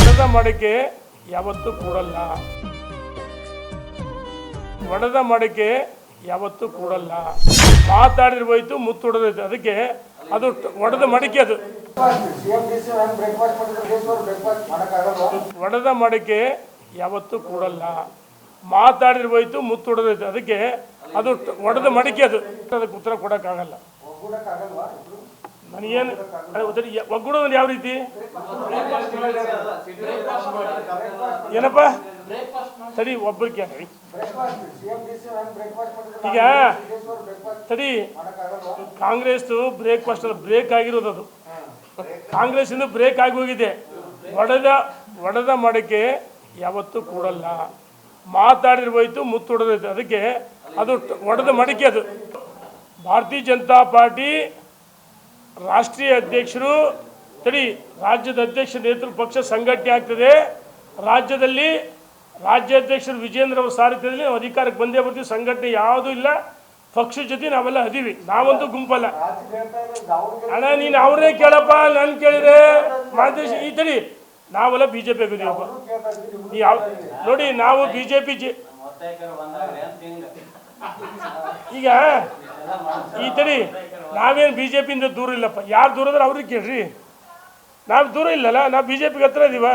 ಒಡೆದ ಮಡಿಕೆ ಯಾವತ್ತೂ ಕೂಡಲ್ಲ. ಒಡೆದ ಮಡಿಕೆ ಯಾವತ್ತೂ ಕೂಡಲ್ಲ. ಮಾತಾಡಿದ್ರೆ ಹೋಯ್ತು, ಮುತ್ತು ಅದಕ್ಕೆ ಅದು ಒಡೆದ ಮಡಿಕೆ ಅದು. ಒಡೆದ ಮಡಿಕೆ ಯಾವತ್ತೂ ಕೂಡಲ್ಲ. ಮಾತಾಡಿದ್ರೆ ಹೋಯ್ತು, ಮುತ್ತು ಅದಕ್ಕೆ ಅದು ಒಡೆದ ಮಡಿಕೆ ಅದು. ಅದಕ್ಕೆ ಉತ್ತರ ಕೊಡೋಕ್ಕಾಗಲ್ಲ. ನನಗೇನು ಒಗ್ಗೂಡೋದು ಯಾವ ರೀತಿ? ಏನಪ್ಪ? ಸರಿ ಒಬ್ಬರಿಗೆ ಈಗ ದೇಶವರು ಬ್ರೇಕ್ಫಾಸ್ಟ್ ಸರಿ ಮಾಡಕ್ಕಾಗಲ್ವಾ ಕಾಂಗ್ರೆಸ್ ಬ್ರೇಕ್ಫಾಸ್ಟ್ ಬ್ರೇಕ್ ಆಗಿರೋದು ಅದು. ಕಾಂಗ್ರೆಸ್ ಇಂದ ಬ್ರೇಕ್ ಆಗಿ ಹೋಗಿದೆ. ಒಡೆದ ಒಡೆದ ಮಡಕೆ ಯಾವತ್ತೂ ಕೂಡಲ್ಲ. ಮಾತಾಡಿರ್ಬೋಯ್ತು ಹೋಯ್ತು ಮುತ್ತು ಹೊಡೆದೈತೆ ಅದಕ್ಕೆ ಅದು ಒಡೆದ ಮಡಕೆ ಅದು. ಭಾರತೀಯ ಜನತಾ ಪಾರ್ಟಿ ರಾಷ್ಟ್ರೀಯ ಅಧ್ಯಕ್ಷರು, ತಡಿ, ರಾಜ್ಯದ ಅಧ್ಯಕ್ಷ ನೇತೃತ್ವ ಪಕ್ಷ ಸಂಘಟನೆ ಆಗ್ತದೆ. ರಾಜ್ಯದಲ್ಲಿ ರಾಜ್ಯಾಧ್ಯಕ್ಷರು ವಿಜೇಂದ್ರ ಅವರ ಸಾರಥ್ಯದಲ್ಲಿ ನಾವು ಅಧಿಕಾರಕ್ಕೆ ಬಂದೇ ಬರ್ತೀವಿ. ಸಂಘಟನೆ ಯಾವುದೂ ಇಲ್ಲ. ಪಕ್ಷದ ಜೊತೆ ನಾವೆಲ್ಲ ಅದೀವಿ. ನಾವಂತೂ ಗುಂಪಲ್ಲ. ಅಣ್ಣ, ನೀನು ಅವ್ರನ್ನೇ ಕೇಳಪ್ಪ. ನಾನು ಕೇಳಿದ್ರೆ ಮಾದೇಶ್ ಈ ತಡಿ, ನಾವೆಲ್ಲ ಬಿ ಜೆ ಪಿ ನೋಡಿ, ನಾವು ಬಿ ಜೆ ಪಿ ಈಗ, ಈ ತಡಿ ನಾವೇನು ಬಿ ಜೆ ಪಿಯಿಂದ ದೂರ ಇಲ್ಲಪ್ಪ. ಯಾರು ದೂರ ಅವ್ರಿಗೆ ಕೇಳ್ರಿ. ನಾವು ದೂರ ಇಲ್ಲಲ್ಲ, ನಾವು ಬಿ ಜೆ ಪಿಗೆ ಹತ್ರ ಇದೀವ.